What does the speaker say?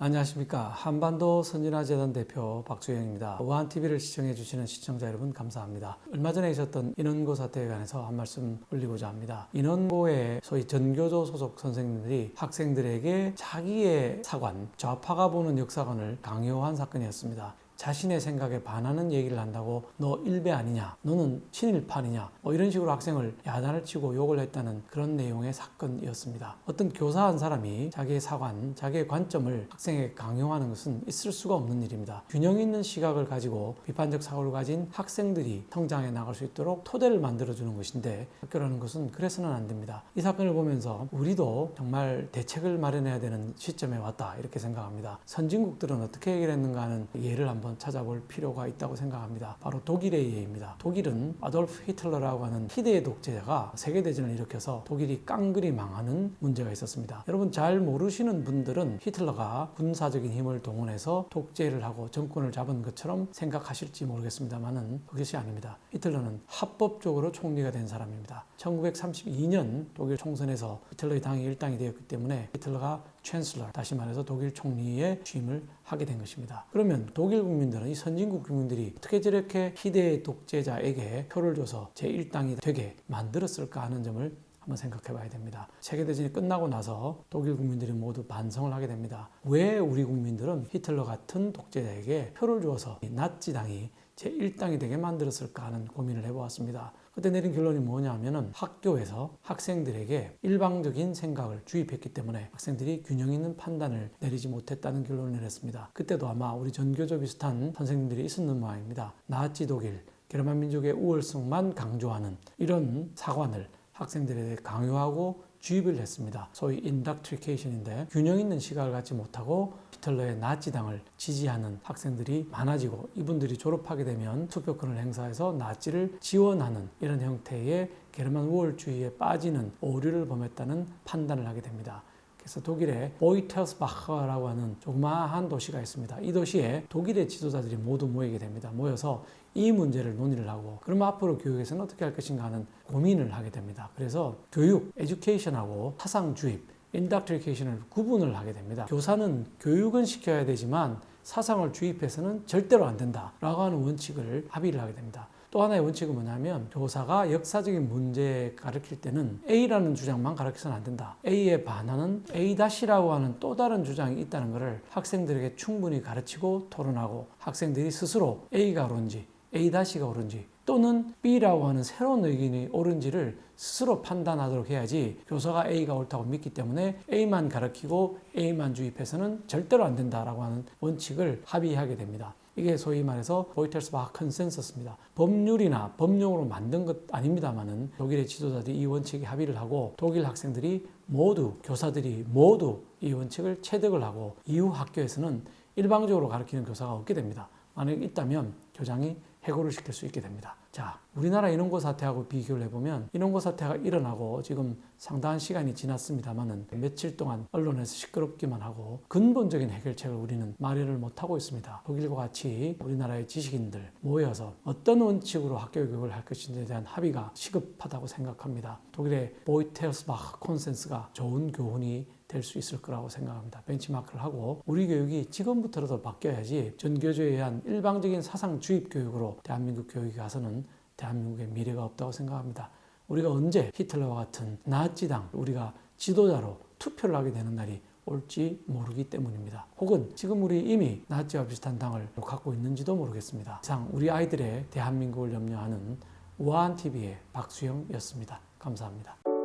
안녕하십니까 한반도 선진화재단 대표 박수영입니다. 우한TV를 시청해 주시는 시청자 여러분 감사합니다. 얼마 전에 있었던 인원고 사태에 관해서 한 말씀 올리고자 합니다. 인원고의 소위 전교조 소속 선생님들이 학생들에게 자기의 사관, 좌파가 보는 역사관을 강요한 사건이었습니다. 자신의 생각에 반하는 얘기를 한다고 너 일배 아니냐, 너는 친일파니냐, 뭐 이런 식으로 학생을 야단을 치고 욕을 했다는 그런 내용의 사건이었습니다. 어떤 교사 한 사람이 자기의 사관, 자기의 관점을 학생에게 강요하는 것은 있을 수가 없는 일입니다. 균형 있는 시각을 가지고 비판적 사고를 가진 학생들이 성장해 나갈 수 있도록 토대를 만들어주는 것인데 학교라는 것은 그래서는 안 됩니다. 이 사건을 보면서 우리도 정말 대책을 마련해야 되는 시점에 왔다 이렇게 생각합니다. 선진국들은 어떻게 해결했는가 하는 예를 한번 찾아볼 필요가 있다고 생각합니다. 바로 독일의 예입니다. 독일은 아돌프 히틀러라고 하는 희대의 독재자가 세계대전을 일으켜서 독일이 깡그리 망하는 문제가 있었습니다. 여러분 잘 모르시는 분들은 히틀러가 군사적인 힘을 동원해서 독재를 하고 정권을 잡은 것처럼 생각하실지 모르겠습니다만은 그것이 아닙니다. 히틀러는 합법적으로 총리가 된 사람입니다. 1932년 독일 총선에서 히틀러의 당이 일당이 되었기 때문에 히틀러가 챈슬러 다시 말해서 독일 총리의 취임을 하게 된 것입니다. 그러면 독일 국민들은 이 선진국 국민들이 어떻게 저렇게 희대의 독재자에게 표를 줘서 제1당이 되게 만들었을까 하는 점을 한번 생각해 봐야 됩니다. 세계대전이 끝나고 나서 독일 국민들이 모두 반성을 하게 됩니다. 왜 우리 국민들은 히틀러 같은 독재자에게 표를 주어서 이 나치당이 제1당이 되게 만들었을까 하는 고민을 해보았습니다. 그때 내린 결론이 뭐냐 하면은 학교에서 학생들에게 일방적인 생각을 주입했기 때문에 학생들이 균형 있는 판단을 내리지 못했다는 결론을 내렸습니다. 그때도 아마 우리 전교조 비슷한 선생님들이 있었는 모양입니다. 나치 독일, 게르만 민족의 우월성만 강조하는 이런 사관을 학생들에게 강요하고 주입을 했습니다. 소위 인닥트리케이션인데 균형 있는 시각을 갖지 못하고 히틀러의 나치당을 지지하는 학생들이 많아지고 이분들이 졸업하게 되면 투표권을 행사해서 나치를 지원하는 이런 형태의 게르만 우월주의에 빠지는 오류를 범했다는 판단을 하게 됩니다. 그래서 독일의 보이텔스바흐라고 하는 조그마한 도시가 있습니다. 이 도시에 독일의 지도자들이 모두 모이게 됩니다. 모여서 이 문제를 논의를 하고 그러면 앞으로 교육에서는 어떻게 할 것인가 하는 고민을 하게 됩니다. 그래서 교육, 에듀케이션하고 사상 주입, 인닥트리케이션을 구분을 하게 됩니다. 교사는 교육은 시켜야 되지만 사상을 주입해서는 절대로 안 된다라고 하는 원칙을 합의를 하게 됩니다. 또 하나의 원칙은 뭐냐면 교사가 역사적인 문제 가르칠 때는 A라는 주장만 가르쳐서는 안 된다. A에 반하는 A-라고 하는 또 다른 주장이 있다는 것을 학생들에게 충분히 가르치고 토론하고 학생들이 스스로 A가 옳은지 A-가 옳은지 또는 B라고 하는 새로운 의견이 옳은지를 스스로 판단하도록 해야지 교사가 A가 옳다고 믿기 때문에 A만 가르치고 A만 주입해서는 절대로 안 된다라고 하는 원칙을 합의하게 됩니다. 이게 소위 말해서 보이텔스바흐 컨센서스입니다. 법률이나 법령으로 만든 것 아닙니다만은 독일의 지도자들이 이 원칙에 합의를 하고 독일 학생들이 모두 교사들이 모두 이 원칙을 체득을 하고 이후 학교에서는 일방적으로 가르치는 교사가 없게 됩니다. 만약 있다면 교장이 해고를 시킬 수 있게 됩니다. 자, 우리나라 인원고 사태하고 비교를 해보면 인원고 사태가 일어나고 지금 상당한 시간이 지났습니다만은 며칠 동안 언론에서 시끄럽기만 하고 근본적인 해결책을 우리는 마련을 못하고 있습니다. 독일과 같이 우리나라의 지식인들 모여서 어떤 원칙으로 학교 교육을 할 것인지에 대한 합의가 시급하다고 생각합니다. 독일의 보이테스바흐 콘센스가 좋은 교훈이 될 수 있을 거라고 생각합니다. 벤치마크를 하고 우리 교육이 지금부터라도 바뀌어야지 전교조에 의한 일방적인 사상 주입 교육으로 대한민국 교육이 가서는 대한민국의 미래가 없다고 생각합니다. 우리가 언제 히틀러와 같은 나치당 우리가 지도자로 투표를 하게 되는 날이 올지 모르기 때문입니다. 혹은 지금 우리 이미 나치와 비슷한 당을 갖고 있는지도 모르겠습니다. 이상 우리 아이들의 대한민국을 염려하는 우아한 TV의 박수영이었습니다. 감사합니다.